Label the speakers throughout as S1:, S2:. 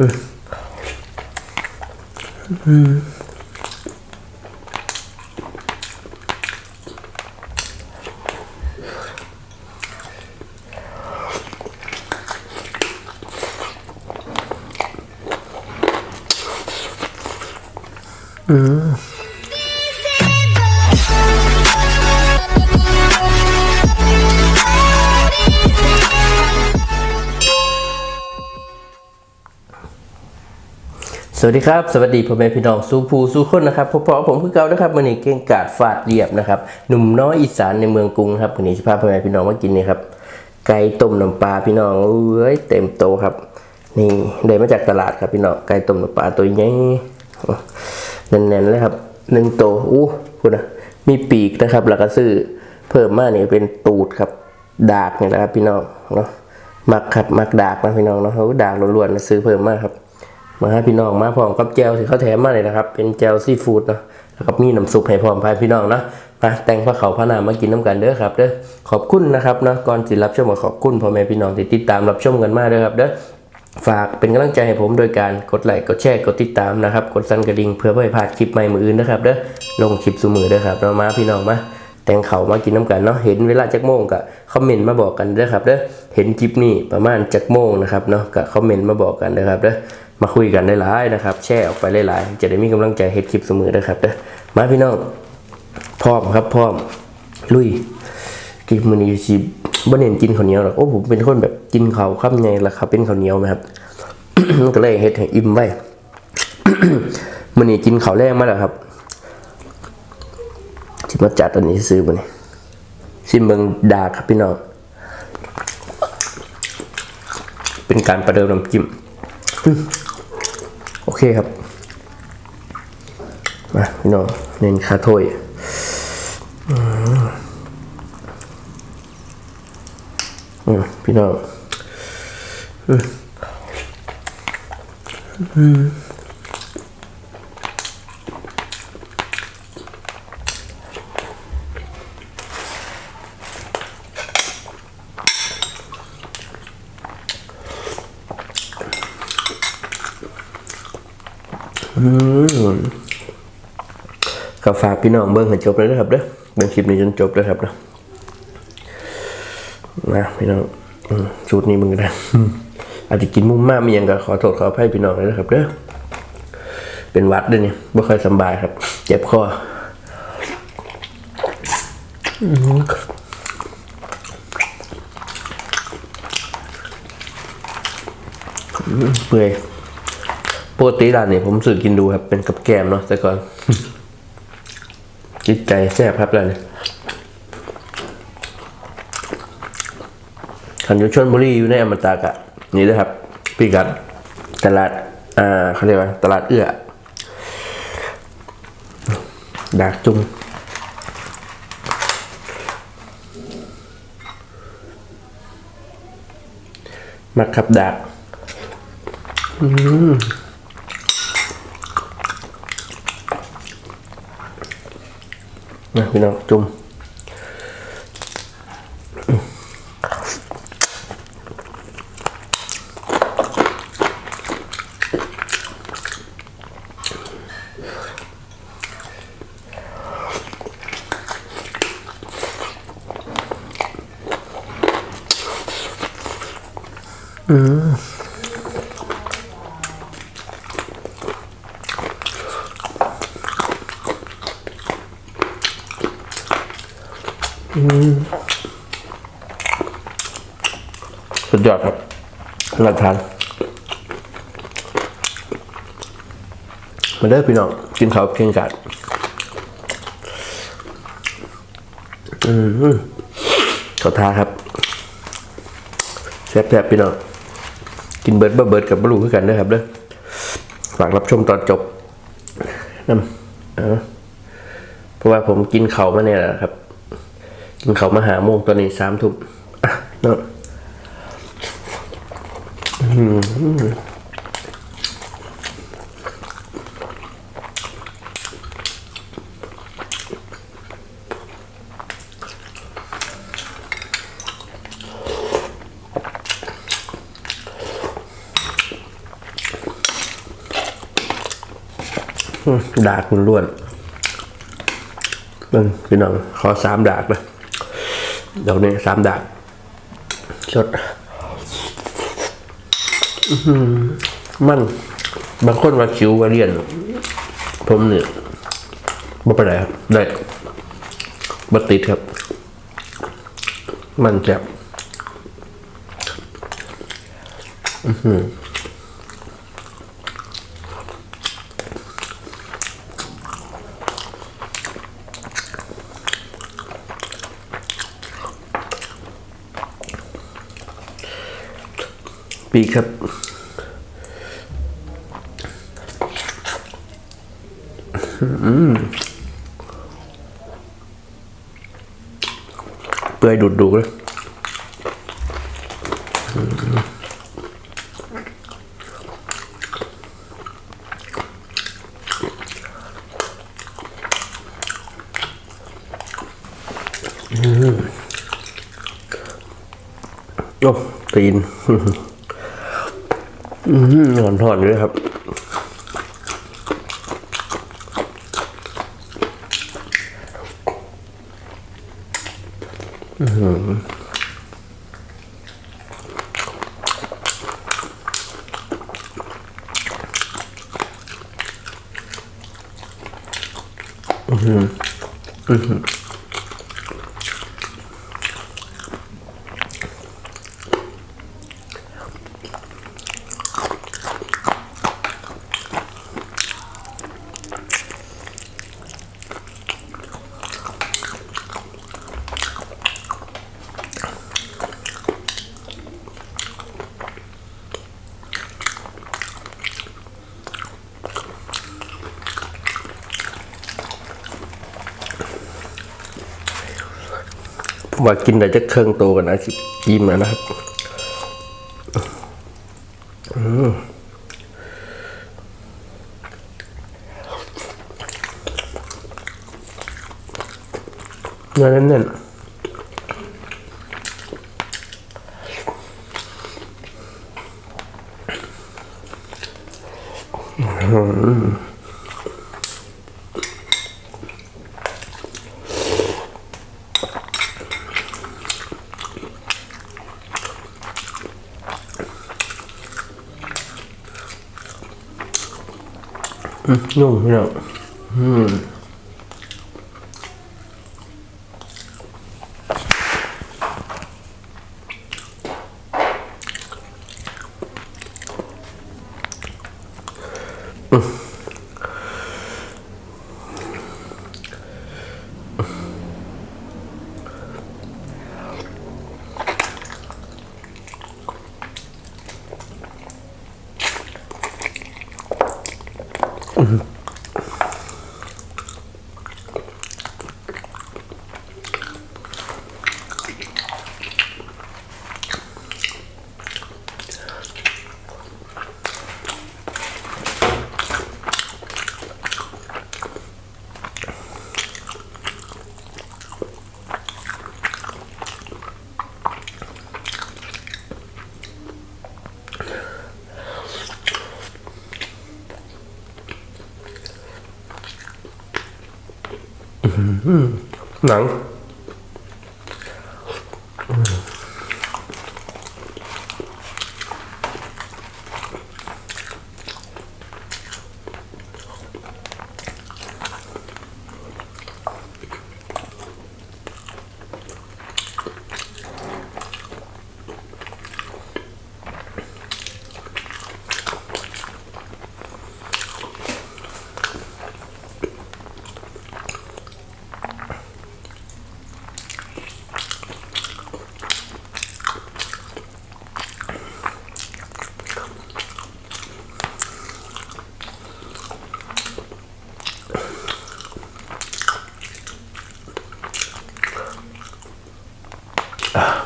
S1: うん。うん สวัสดีครับ สวัสดีพ่อแม่พี่น้องสู้ผู้สู้คนนะครับพบๆผมคือเก่านะครับวันนี้เก่งกาดฟาดเรียบนะครับหนุ่มน้อยอีสานในเมืองกรุงครับวันนี้จะพาพ่อแม่พี่น้องมากินนี่ครับไก่ต้มน้ำปลาพี่น้องเอ้ยเต็มโตครับ นี่ได้มาจากตลาดครับพี่น้องไก่ต้มน้ำปลาตัวใหญ่แน่นๆเลยครับหนึ่งโตอู้พูดนะมีปีกนะครับ แล้วก็ซื้อเพิ่มมานี่เป็นตูดครับดากนี่แหละครับพี่น้องเนาะมักครับมักดากนะพี่น้องเนาะเขาดากล้วนๆซื้อเพิ่มมากครับ มาให้พี่น้องมาพร้อมกับแจวที่เขาแถมมาเลยนะครับ เป็นแจวซีฟู้ดเนาะแล้วก็มีน้ำซุปให้พร้อมพายพี่น้องเนาะมาแต่งพระเขาพระนามมากินน้ำกันเด้อครับเด้อขอบคุณนะครับเนาะก่อนสิรับชมก็ขอบคุณพ่อแม่พี่น้องที่ติดตามรับชมกันมาเด้อครับเด้อฝากเป็นกำลังใจให้ผมโดยการกดไลค์กดแชร์กดติดตามนะครับ กดสั่นกระดิ่งเพื่อไม่ให้พลาดคลิปใหม่มืออื่นนะครับเด้อลงคลิปสูมือเด้อครับเรามาพี่น้องมาแต่งเขามากินน้ำกันเนาะเห็นเวลาจักโมงก็คอมเมนต์มาบอกกันเด้อครับเด้อเห็นคลิปนี้ประมาณจักโมงนะครับเนาะก็คอมเมนต์มาบอกกันเด้อครับเด้อ มาคุยกันได้หลายๆนะครับ แชร์ออกไปหลายๆ จะได้มีกำลังใจเฮ็ดคลิปเสมอเด้อครับเด้อมาพี่น้องพร้อมครับพร้อมลุยคลิปมื้อนี้สิบ่เน้นกินข้าวเหนียวหรอกโอ้ผมเป็นคนแบบกินข้าวคำใหญ่แล้วครับเป็นข้าวเหนียวไหมครับก็เลยเฮ็ดให้อิ่มไว้มื้อนี้กินข้าวแรงมาแล้วครับที่มาจัดอันนี้ซื้อมานี่ซิมเบิงดาครับพี่น้องเป็นการประเดิมน้ำจิ้ม เคครับ มาพี่น้องเน้นคาโถ้วยอืมพี่น้องอืมอืม ฝากพี่น้องเบิ้งให้จบเลยนะครับเด้อเบิ้งคลิปนี้จนจบเลยครับนะนะพี่น้องอืมสูตรนี้มึงก็ได้อาจจะกินมุมมากมีอย่างก็ขอโทษขออภัยพี่น้องเลยนะครับเด้อเป็นวัดด้วยเนี่ไม่ค่อยสบายครับ เจ็บคอเปื่อยปกติร้านนี้ผมสื่อกินดูครับ เป็นกับแกมเนาะแต่ก่อน จิตใจแซ่บครับเลยขันยุชนบุรีอยู่ในอมตะกะ นี่นะครับพี่กัดตลาด อ่าเขาเรียกว่า ตลาดเอื้อดากจุงมาขับดากนะ พี่น้องจุ่ สุดยอดครับน่าทานมาเด้อพี่น้อง กินข้าวเพียงกัดอืมขอทาครับแซ่บๆพี่น้อง กินเบิร์ดบ่เบิร์ดกับบลูคือกันนะครับเด้อฝากรับชมตอนจบน้ำเอาเพราะว่าผมกินเขามาเนี่ยแหละครับ กินเขาวมาหาโมงตอนนี้สามทุ่มเนาะอืมดากล้วนๆมึงพี่น้อง ขอสามดากนะ ดอกนี้สามดากสดอื้อหือมันบางคนว่าคิวว่าเรียน ผมเนี่ยบ่ไปไหนครับ ได้บัติดครับ มันแจ็บ ปีกครับ เปื่อยดุดดูเลยโอ้ตีน อืมหอนถอนด้วยครับผม ว่ากินได้จะเครื่องโตกันนะกินมานะครับเนื้อแน่นๆ นุ่มเนาะอืมง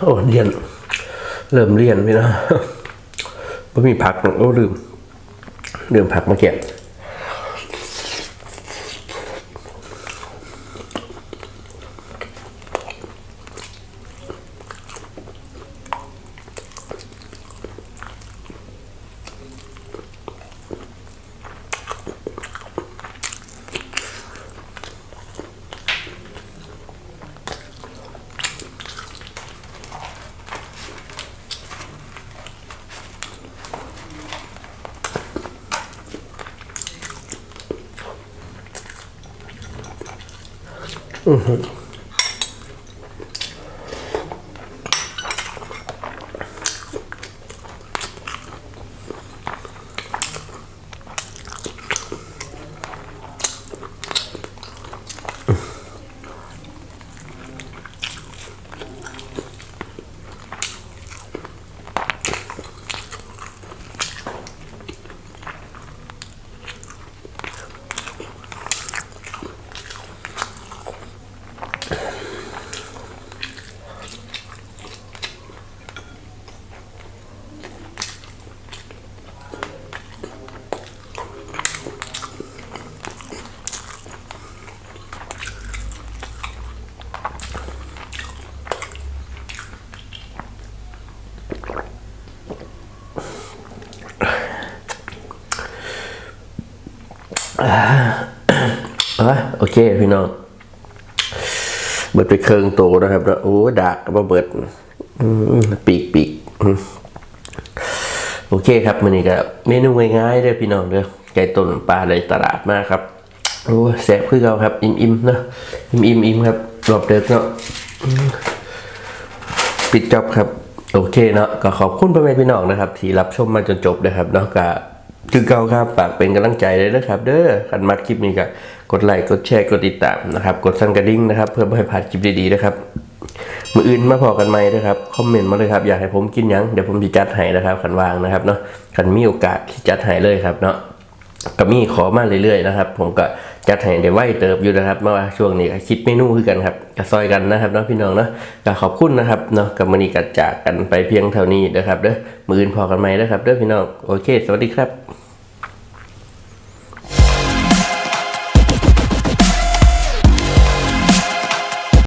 S1: โอ้เรียน เริ่มเรียนไปนะไม่มีผักกโอ้ลืมลืมผักมาเก็ บ โอเคพี่น้องเบิดไปเครื่องโตนะครับแล้วโอ้ดากก็มาเบิดปีกปีกโอเคครับมื้อนี้ก็เมนูง่ายๆเด้อพี่น้องเด้อไก่ต้นปลาในตลาดมากครับโอ้แซ่บคือเก่าครับ อิ่มๆเนาะอิ่มๆอิ่มครับรอบเด็กเนาะปิดจอบครับ โอเคเนาะก็ขอบคุณพ่อแม่พี่น้องนะครับ ที่รับชมมาจนจบนะครับเนาะก็ คือเก่าครับฝากเป็นกำลังใจเลยนะครับ เด้อขันมัดคลิปนี้ก็กดไลค์กดแชร์กดติดตามนะครับ กดสั่นกระดิ่งนะครับ เพื่อไม่ให้พลาดคลิปดีๆนะครับมืออื่นมาพอกันไหมนะครับคอมเมนต์มาเลยครับอยากให้ผมกินยังเดี๋ยวผมจะจัดให้นะครับขันวางนะครับเนาะขันมีโอกาสที่จัดให้เลยครับเนาะก็มีขอมาเรื่อยๆนะครับ ผมก็ จัดให้ได้ไวเติบอยู่นะครับเมื่อว่าช่วงนี้คิดเมนูคือกันครับกระซอยกันนะครับเนาะพี่น้องเนาะก็ขอบคุณนะครับเนาะกับมันนี้กัจากกันไปเพียงเท่านี้นะครับเด้อมืออื่นพอกันไหมนะครับเด้อพี่น้องโอเค สวัสดีครับ